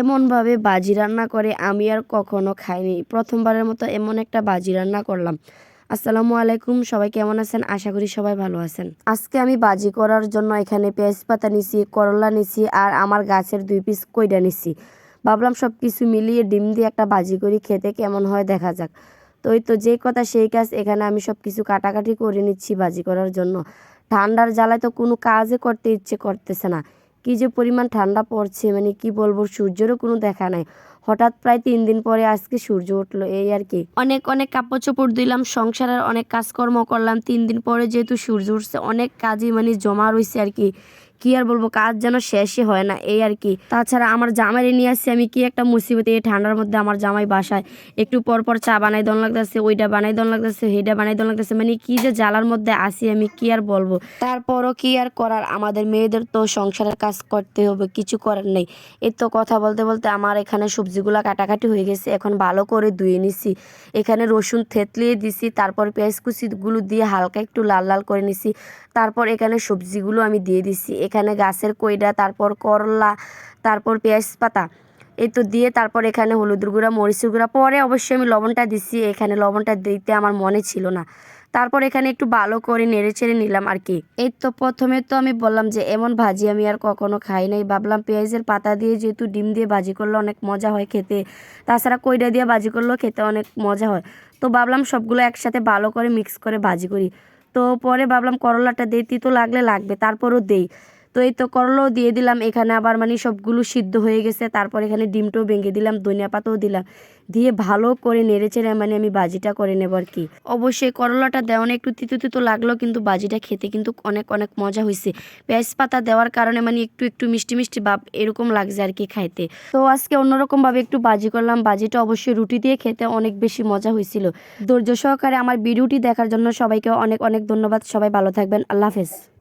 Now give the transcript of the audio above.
এমনভাবে বাজি রান্না করে আমি আর কখনো খাইনি। প্রথমবারের মতো এমন একটা বাজি রান্না করলাম। আসসালামু আলাইকুম, সবাই কেমন আছেন? আশা করি সবাই ভালো আছেন। আজকে আমি বাজি করার জন্য এখানে পেঁয়াজ পাতা নিছি, করলা নিছি আর আমার গাছের দুই পিস কইডা নিছি। ভাবলাম সব কিছু মিলিয়ে ডিম দিয়ে একটা বাজি করি, খেতে কেমন হয় দেখা যাক। তো ওই তো যে কথা সেই কাজ, এখানে আমি সব কিছু কাটাকাটি করে নিচ্ছি বাজি করার জন্য। ঠান্ডার জ্বালায় তো কোনো কাজে করতে ইচ্ছে করতেছে না। কি যে পরিমাণ ঠান্ডা পড়ছে মানে কি বলব সূর্যেরও কোনো দেখা নাই। হঠাৎ প্রায় তিন দিন পরে আজকে সূর্য উঠল, এই আর কি। অনেক অনেক কাপড় চোপড় দিলাম সংসারের অনেক কাজকর্ম করলাম। তিন দিন পরে যেহেতু সূর্য উঠছে, অনেক কাজই মানে জমা রয়েছে আর কি। কি আর বলব, কাজ যেন শেষই হয় না, এই আর কি। তাছাড়া আমার জামাইরে নিয়ে আসছি আমি কি একটা মুসিবতে, এই ঠান্ডার মধ্যে আমার জামাই বাসায়। একটু পর পর চা বানাই দন লাগতেছে, ওইটা বানাই দন লাগতেছে, সেইটা বানাই দন লাগতেছে মানে কি যে জ্বালার মধ্যে আসি আমি, কি আর বলব। তারপরও কি আর করার, আমাদের মেয়েদের তো সংসারের কাজ করতে হবে, কিছু করার নেই। এই তো কথা বলতে বলতে আমার এখানে সবজিগুলো কাটাকাটি হয়ে গেছে, এখন ভালো করে ধুয়ে নিছি। এখানে রসুন থেতলিয়ে দিছি, তারপর পেঁয়াজ কুচিগুলো দিয়ে হালকা একটু লাল লাল করে নিছি। তারপর এখানে সবজিগুলো আমি দিয়ে দিছি। এখানে গাছের কইডা তারপর করলা, তারপর পেঁয়াজ পাতা। এই তো দিয়ে তারপর এখানে হলুদের গুঁড়া, মরিচের গুঁড়া। পরে অবশ্যই আমি লবণটা দিছি, এখানে লবণটা দিতে আমার মনে ছিল না। তারপর এখানে একটু ভালো করে নেড়ে চেড়ে নিলাম আর কি। এই তো প্রথমে তো আমি বললাম যে এমন ভাজি আমি আর কখনো খাই নাই। ভাবলাম পেঁয়াজের পাতা দিয়ে যেহেতু ডিম দিয়ে ভাজি করলে অনেক মজা হয় খেতে। তাছাড়া কইডা দিয়ে ভাজি করলেও খেতে অনেক মজা হয়। তো ভাবলাম সবগুলো একসাথে ভালো করে মিক্স করে ভাজি করি। তো পরে ভাবলাম করলাটা দিই তিতো লাগলে লাগবে, তারপরও দেই। তো এই তো করলাও দিয়ে দিলাম। এখানে আবার মানে সবগুলো সিদ্ধ হয়ে গেছে। তারপর এখানে ডিমটাও ভেঙে দিলাম ধনিয়া পাতাও দিলাম। দিয়ে ভালো করে নেড়ে চেড়ে মানে আমি বাজিটা করে নেব আর কি। অবশ্যই করলাটা দেওয়ানে একটু তিতো তিতো লাগল, কিন্তু বাজিটা খেতে কিন্তু অনেক অনেক মজা হয়েছে পেঁয়াজ পাতা দেওয়ার কারণে মানে একটু একটু মিষ্টি মিষ্টি ভাব এরকম লাগছে আর কি খাইতে। তো আজকে অন্যরকমভাবে একটু বাজি করলাম। বাজিটা অবশ্যই রুটি দিয়ে খেতে অনেক বেশি মজা হয়েছিল ধৈর্য সহকারে আমার ভিডিওটি দেখার জন্য সবাইকে অনেক অনেক ধন্যবাদ। সবাই ভালো থাকবেন। আল্লাহ হাফেজ।